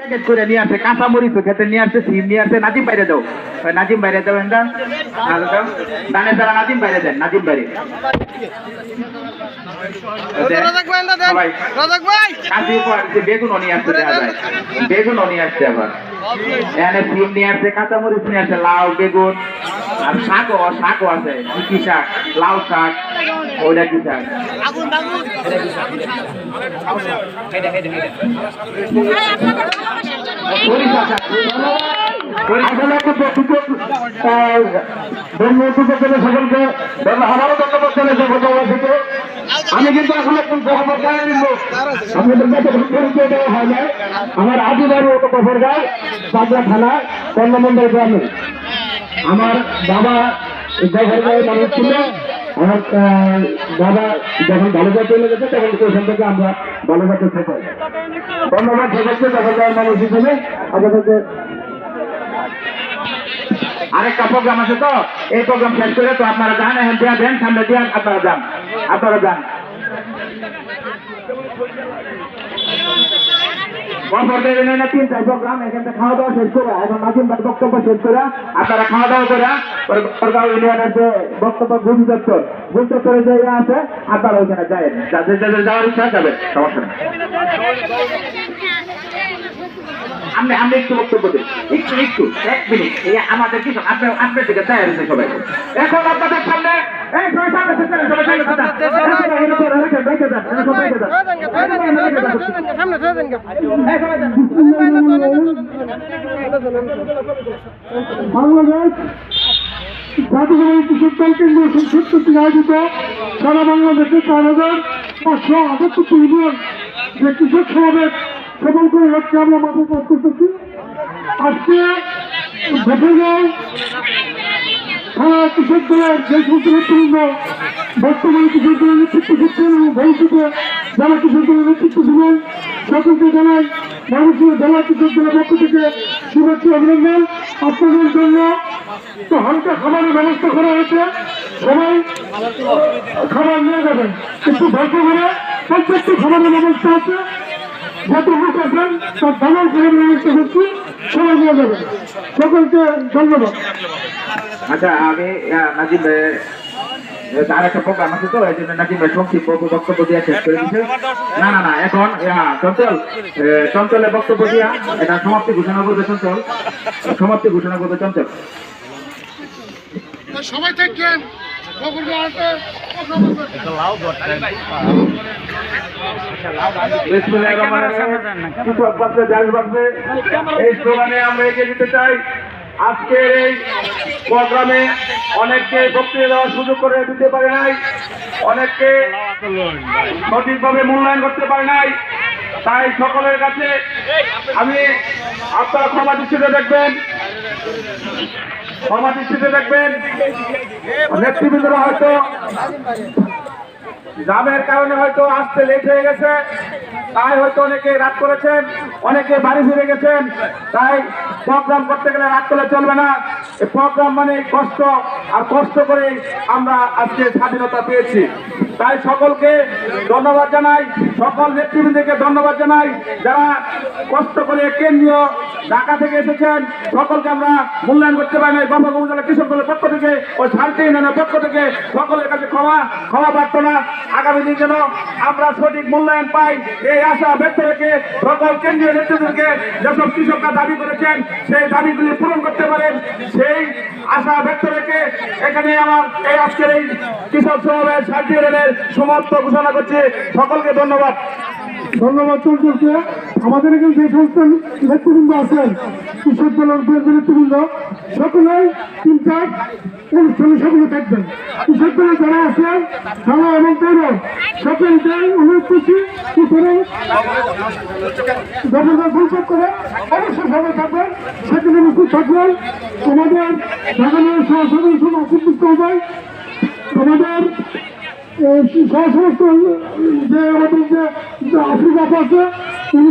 Packet করে নিয়ে আসে কাঁচা মরিচ খেতে নিয়ে আসে সিম নিয়ে আসে নাজিম বাইরে দাও ওই নাজিম বাইরে দাও এটা নালে দাও দানের দ্বারা নাজিম বাইরে দেন নাজিম বাইরে রাজাক ভাই না দেন সবাই রাজাক ভাই কাঁচি উপর যে বেগুনও নিয়ে আসতে দেখা যায় বেগুনও নিয়ে আসছে আবার এখানে সিম নিয়ে আসছে কাঁচা মরিচ নিয়ে আসছে লাউ বেগুন আর শাকও শাকও আছে কি শাক লাউ শাক ওইটা কি সকলকে। আমি কিন্তু আসলে হয় না আমার আদিবাড়ি ও গহবর গায়ে বাগড়া থানা কর্ণমন্ডল গ্রামে। আমার বাবা গায়ে মানুষ ছিল। আমার আহ, বাবা যখন চলে গেছে তখন ওইখান থেকে আমরা ধন্যবাদ মানুষ হিসেবে। আপনাদেরকে আরেকটা প্রোগ্রাম আছে তো? এই প্রোগ্রাম শেষ করে তো আপনারা যান এখন দেওয়া দেন সামনে দেওয়া আপনারা যান। আপনারা যান। তিনটা প্রোগ্রাম এখান থেকে খাওয়া দাওয়া শেষ করে এখন ভাই বক্তব্য শেষ করে আপনারা খাওয়া দাওয়া করে সরকার ইউনিয়নের যে বক্তব্য গুণ দপ্তর গুণ দপ্তরে যে ইয়ে আছে আপনারা ওইখানে যায় যাদের যাদের যাওয়ার ইচ্ছা যাবে সমস্যা নেই। আপনি আপনি একটু বক্তব্য দিন। একটু একটু এক মিনিট। আমাদের কিছু আপনার আপনার দিকে আছে সবাই। এখন আপনাদের সামনে। বাংলাদেশ জাতীয় কৃষক দল কেন্দ্রীয় সংসদ কর্তৃক আয়োজিত সারা বাংলাদেশে চার হাজার আমরা মাঠে কাজ করতেছি আজকে ঘটনায় সারা কৃষক দলের যে সমস্ত নেতৃবৃন্দ, বর্তমানে কৃষক দলের নেতৃত্ব দিচ্ছেন এবং ভবিষ্যতে যারা কৃষক দলের শুভেচ্ছা অভিনন্দন। আপনাদের জন্য তো হালকা খাবারের ব্যবস্থা করা হয়েছে। সবাই খাবার নিয়ে যাবেন। একটু ধৈর্য করে প্রত্যেকটি খাবারের ব্যবস্থা আছে। যত লোক আছেন তার দামাল খাবারের ব্যবস্থা করছি সবাই নিয়ে যাবেন। সকলকে ধন্যবাদ। আচ্ছা আমি নাজিম ভাই একটা প্রোগ্রাম আছে তো, এই জন্য ভাই সংক্ষিপ্ত বক্তব্য দিয়ে শেষ করে দিচ্ছে। না না না, এখন চঞ্চল চঞ্চলের বক্তব্য দিয়া, এটা সমাপ্তি ঘোষণা করবে চঞ্চল। সমাপ্তি ঘোষণা করবে চঞ্চল। সবাই থাকবেন বিসমিল্লাহির রহমানির রহিম। কৃষক বাঁচবে, দেশ বাঁচবে। এই স্লোগানে আমরা এগিয়ে যেতে চাই। আজকের এই প্রোগ্রামে অনেককে বক্তৃতা দেওয়ার সুযোগ করে দিতে পারে নাই। অনেককে সঠিকভাবে মূল্যায়ন করতে পারে নাই। তাই সকলের কাছে আমি আপনারা ক্ষমা দৃষ্টিতে দেখবেন। ক্ষমা দৃষ্টিতে দেখবেন। নেতৃবৃন্দরা হয়তো জামের কারণে হয়তো আসতে লেট হয়ে গেছে। তাই হয়তো অনেকে রাত করেছেন, অনেকে বাড়ি ফিরে গেছেন। তাই প্রোগ্রাম করতে গেলে রাত করলে চলবে না। প্রোগ্রাম মানে কষ্ট, আর কষ্ট করে আমরা আজকে স্বাধীনতা পেয়েছি। তাই সকলকে ধন্যবাদ জানাই। সকল নেতৃবৃন্দকে ধন্যবাদ জানাই। যারা কষ্ট করে কেন্দ্রীয় ঢাকা থেকে এসেছেন, সকলকে আমরা মূল্যায়ন করতে পারি নাই। বাবা উপজেলা কৃষক দলের পক্ষ থেকে, ও শান্তি ইউনিয়নের পক্ষ থেকে সকলের কাছে ক্ষমা ক্ষমা প্রার্থনা। আগামী দিন যেন আমরা সঠিক মূল্যায়ন পাই, এই আশা ব্যক্ত রেখে সকল কেন্দ্রীয় নেতৃত্বকে যেসব কৃষকরা দাবি করেছেন, সেই দাবিগুলি পূরণ করতে পারেন। সেই আশা ব্যক্ত রেখে এখানে আমার এই আজকের এই কৃষক সমাবেশ শান্তি ইউনিয়নের সমাপ্ত ঘোষণা করছি। সকলকে ধন্যবাদ। ধন্যবাদ, চলছে আমাদের এখানে যে সমস্ত নেতৃবৃন্দ আছেন, কৃষক দলের নেতৃবৃন্দ, সকলেই তিনটা অনুষ্ঠানে সকলে থাকবেন। কৃষক দলে যারা আছেন, থানা এবং পৌর সকলকে অনুরোধ করছি করে অবশ্যই সবাই থাকবেন, সেখানে উপস্থিত থাকবেন। আমাদের সহসদস্য মাসুদ মুস্তফাই আমাদের সহ সমস্ত যে আফ্রিকা আছে উনি